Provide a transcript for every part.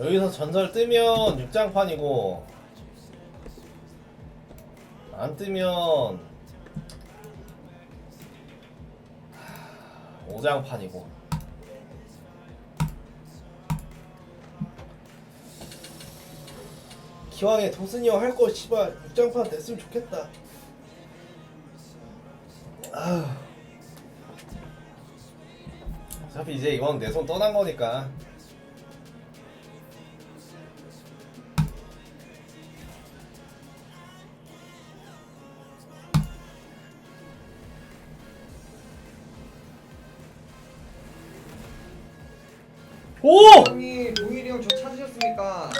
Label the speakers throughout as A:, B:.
A: 여기서 전설 뜨면 6장판이고 안 뜨면 5장판이고. 기왕에 도슨이 형 할 거 씨발 6장판 됐으면 좋겠다. 아휴. 어차피 이제 이건 내손 떠난 거니까 오!
B: 형님 동일이 형 저 찾으셨습니까?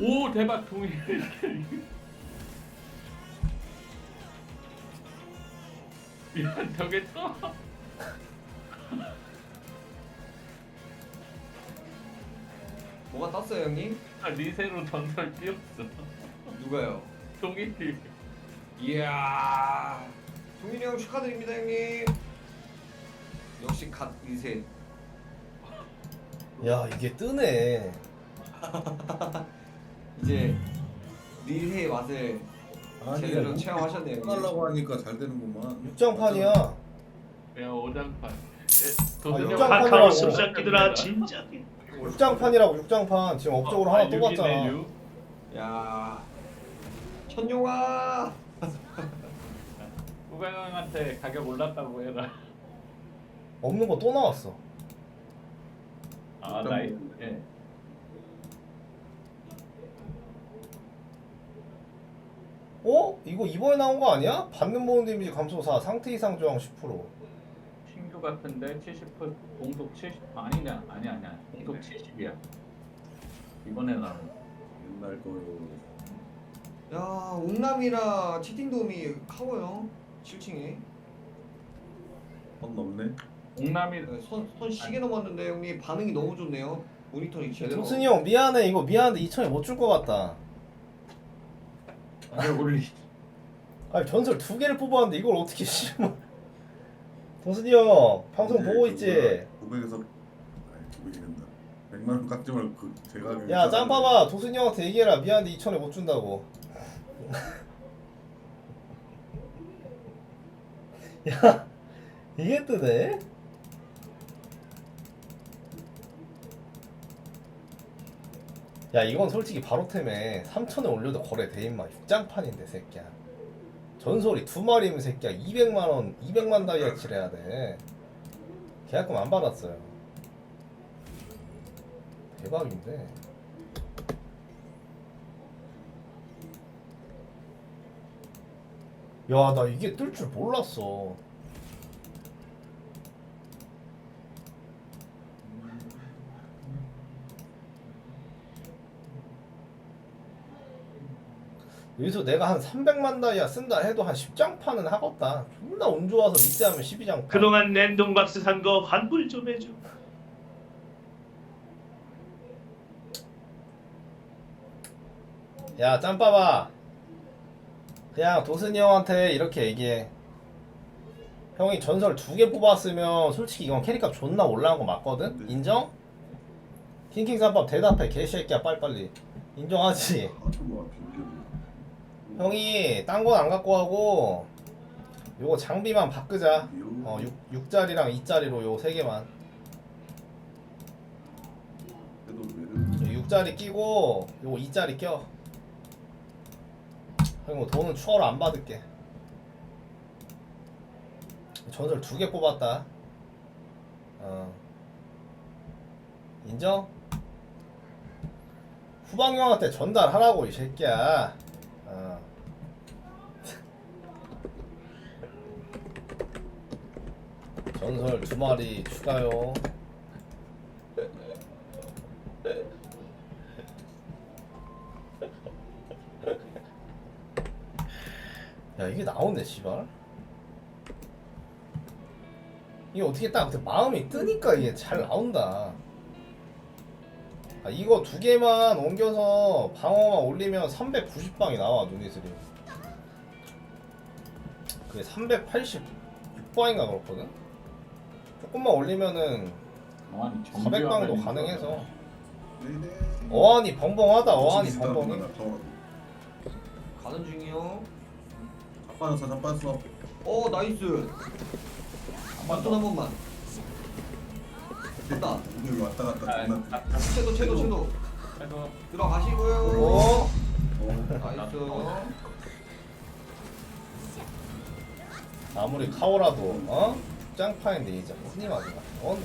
C: 오 대박 동일. 야 저게 또
B: 뭐가 떴어요 형님?
C: 아, 리세로 전설 띄웠어.
B: 누가요?
C: 동일이.
B: 이야 동일이 형 축하드립니다 형님 역시 갓 인생.
A: 야 이게 뜨네.
B: 이제 리세의 맛을 제대로
D: 아니
B: 체험하셨네요.
D: 하려고 하니까 잘 되는구만.
A: 6장판이야.
C: 야 오장판.
A: 아, 육장판이라고.
E: 습작기들아 진짜
A: 6장판이라고 6장판. 지금 업적으로 하나 뽑았잖아.
B: 야 천용아!
C: 우병형한테 가격 올랐다고 해라.
A: 없는 거 또 나왔어
C: 아 나이. 예.
A: 어? 이거 이번에 나온 거 아니야? 받는 보는 데미지 감소 4 상태 이상 저항 10%
C: 신규 같은데 70% 공속 70 아니냐 아니 아니야 공속 70이야. 이번에 나온.
D: 옛날 거요
B: 야 옥남이랑 채팅도움이 카워요 7층에
D: 선 넘네
C: 옥남이
B: 손, 손 시계 넘었는데 형님 반응이 너무 좋네요. 모니터링 제대로.
A: 도슨이 형 미안해. 이거 미안한데 2천에 못줄 것 같다.
C: 가격 올리.
A: 아니 전설 두 개를 뽑았는데 이걸 어떻게 씨발 도슨이 형 방송 보고 있지?
D: 900에서 아니 900이 된다. 100만 원 깎지 말고 그 제가
A: 야 짬빠봐. 도슨이 형한테 얘기해라. 미안한데 2천에 못 준다고. 야 이게 뜨네? 야 이건 솔직히 바로 템에 3천에 올려도 거래돼 임마. 6장판인데 새끼야. 전설이 두 마리면 새끼야. 200만원 200만 다이아치를 해야 돼. 계약금 안 받았어요. 대박인데. 야 나 이게 뜰 줄 몰랐어 여기서 내가 한 300만 다이아 쓴다 해도 한 10장판은 하겠다. 존나 운 좋아서 밑에 하면 12장판.
E: 그동안 냉동박스 산 거 환불 좀 해줘.
A: 야 짬빠봐. 그냥 도슨이 형한테 이렇게 얘기해. 형이 전설 두 개 뽑았으면 솔직히 이건 캐릭값 존나 올라간 거 맞거든? 인정? 킹킹 짬밥 대답해 개새끼야 빨리빨리. 인정하지?
D: 뭐
A: 형이 딴 건 안 갖고 하고 요거 장비만 바꾸자. 어 6, 6짜리랑 2짜리로 요 세 개만.
D: 그래도 매를
A: 6짜리 끼고 요거 2짜리 껴. 형이 뭐 돈은 추가로 안 받을게. 전설 두 개 뽑았다. 어. 인정? 후방 형한테 전달하라고 이 새끼야 어. 전설 두 마리 추가요. 야 이게 나오네 씨발. 이게 어떻게 딱그 마음이 뜨니까 이게 잘 나온다 아 이거 두 개만 옮겨서 방어만 올리면 390방이 나와 누니스리 그게 386방인가 그렇거든 조금만 올리면은
C: 어안이
A: 400강도 가능해서. 어안이 벙벙하다 어안이
D: 진짜
A: 벙벙해.
B: 가는 중이요.
D: 자빠졌어 자빠졌어.
B: 어 나이스. 맞돈 한 번만. 됐다.
D: 여기 왔다 갔다
C: 아,
D: 존나.
C: 아, 아,
B: 채도 채도 채도.
C: 그래서
B: 들어가시고요.
A: 오
D: 어.
B: 나이스.
A: 아무리 카오라도 어? 짱파인 데 이제 무슨 일 하지 마 어?